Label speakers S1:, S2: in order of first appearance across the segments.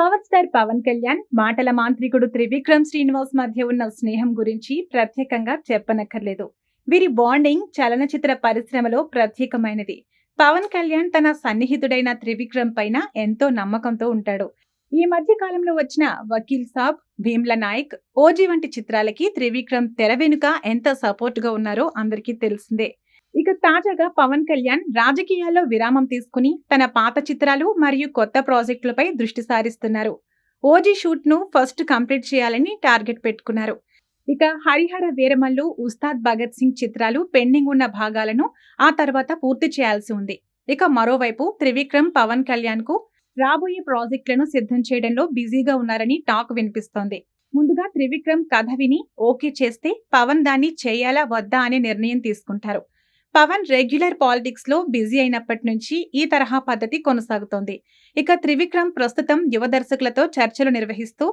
S1: Power star Pawan Kalyan మాటల మాంత్రికుడు త్రివిక్రమ్ శ్రీనివాస్ మధ్య ఉన్న స్నేహం గురించి ప్రత్యేకంగా చెప్పనక్కర్లేదు. వీరి బాండింగ్ చలనచిత్ర పరిశ్రమలో ప్రత్యేకమైనది. పవన్ కళ్యాణ్ తన సన్నిహితుడైన త్రివిక్రమ్ పైన ఎంతో నమ్మకంతో ఉంటాడు. ఈ మధ్య కాలంలో వచ్చిన వకీల్ సాబ్ భీమ్ల నాయక్ ఓజీ వంటి చిత్రాలకి త్రివిక్రమ్ తెర వెనుక ఎంత సపోర్ట్గా ఉన్నారో అందరికీ తెలిసిందే. ఇక తాజాగా పవన్ కళ్యాణ్ రాజకీయాల్లో విరామం తీసుకుని తన పాత చిత్రాలు మరియు కొత్త ప్రాజెక్టులపై దృష్టి సారిస్తున్నారు. ఓజీ షూట్ను ఫస్ట్ కంప్లీట్ చేయాలని టార్గెట్ పెట్టుకున్నారు. ఇక హరిహర వీరమల్లు ఉస్తాద్ భగత్ సింగ్ చిత్రాలు పెండింగ్ ఉన్న భాగాలను ఆ తర్వాత పూర్తి చేయాల్సి ఉంది. ఇక మరోవైపు త్రివిక్రమ్ పవన్ కళ్యాణ్కు రాబోయే ప్రాజెక్టులను సిద్ధం చేయడంలో బిజీగా ఉన్నారని టాక్ వినిపిస్తోంది. ముందుగా త్రివిక్రమ్ కథ విని ఓకే చేస్తే పవన్ దాన్ని చేయాలా వద్దా అనే నిర్ణయం తీసుకుంటారు. పవన్ రెగ్యులర్ పాలిటిక్స్లో బిజీ అయినప్పటి నుంచి ఈ తరహా పద్ధతి కొనసాగుతోంది. ఇక త్రివిక్రమ్ ప్రస్తుతం యువ దర్శకులతో చర్చలు నిర్వహిస్తూ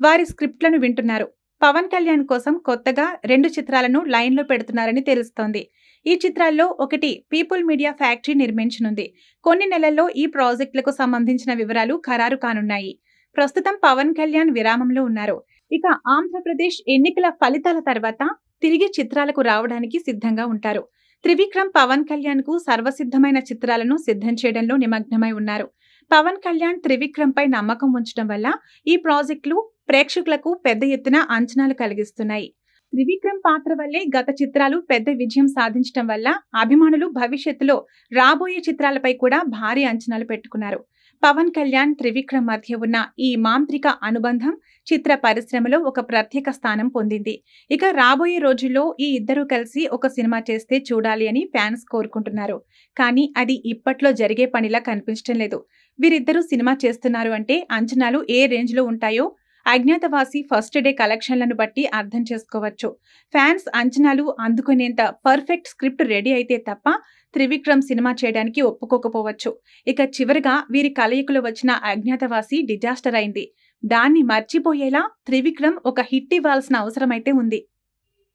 S1: వారి స్క్రిప్ట్లను వింటున్నారు. పవన్ కళ్యాణ్ కోసం కొత్తగా రెండు చిత్రాలను లైన్లో పెడుతున్నారని తెలుస్తోంది. ఈ చిత్రాల్లో ఒకటి పీపుల్ మీడియా ఫ్యాక్టరీ నిర్మించనుంది. కొన్ని నెలల్లో ఈ ప్రాజెక్టులకు సంబంధించిన వివరాలు ఖరారు కానున్నాయి. ప్రస్తుతం పవన్ కళ్యాణ్ విరామంలో ఉన్నారు. ఇక ఆంధ్రప్రదేశ్ ఎన్నికల ఫలితాల తర్వాత తిరిగి చిత్రాలకు రావడానికి సిద్ధంగా ఉంటారు. త్రివిక్రమ్ పవన్ కళ్యాణ్కు సర్వసిద్ధమైన చిత్రాలను సిద్ధం చేయడంలో నిమగ్నమై ఉన్నారు. పవన్ కళ్యాణ్ త్రివిక్రమ్ పై నమ్మకం ఉంచడం వల్ల ఈ ప్రాజెక్టులు ప్రేక్షకులకు పెద్ద ఎత్తున అంచనాలు కలిగిస్తున్నాయి. త్రివిక్రమ్ పాత్ర వల్లే గత చిత్రాలు పెద్ద విజయం సాధించడం వల్ల అభిమానులు భవిష్యత్తులో రాబోయే చిత్రాలపై కూడా భారీ అంచనాలు పెట్టుకున్నారు. పవన్ కళ్యాణ్ త్రివిక్రమ్ మధ్య ఉన్న ఈ మాంత్రిక అనుబంధం చిత్ర పరిశ్రమలో ఒక ప్రత్యేక స్థానం పొందింది. ఇక రాబోయే రోజుల్లో ఈ ఇద్దరూ కలిసి ఒక సినిమా చేస్తే చూడాలి అని ఫ్యాన్స్ కోరుకుంటున్నారు. కానీ అది ఇప్పట్లో జరిగే పనిలా కనిపించడం లేదు. వీరిద్దరూ సినిమా చేస్తున్నారు అంటే అంచనాలు ఏ రేంజ్లో ఉంటాయో అజ్ఞాతవాసి ఫస్ట్ డే కలెక్షన్లను బట్టి అర్థం చేసుకోవచ్చు. ఫ్యాన్స్ అంచనాలు అందుకునేంత పర్ఫెక్ట్ స్క్రిప్ట్ రెడీ అయితే తప్ప త్రివిక్రమ్ సినిమా చేయడానికి ఒప్పుకోకపోవచ్చు. ఇక చివరిగా వీరి కలయికలో వచ్చిన అజ్ఞాతవాసి డిజాస్టర్ అయింది. దాన్ని మర్చిపోయేలా త్రివిక్రమ్ ఒక హిట్ ఇవ్వాల్సిన అవసరమైతే ఉంది.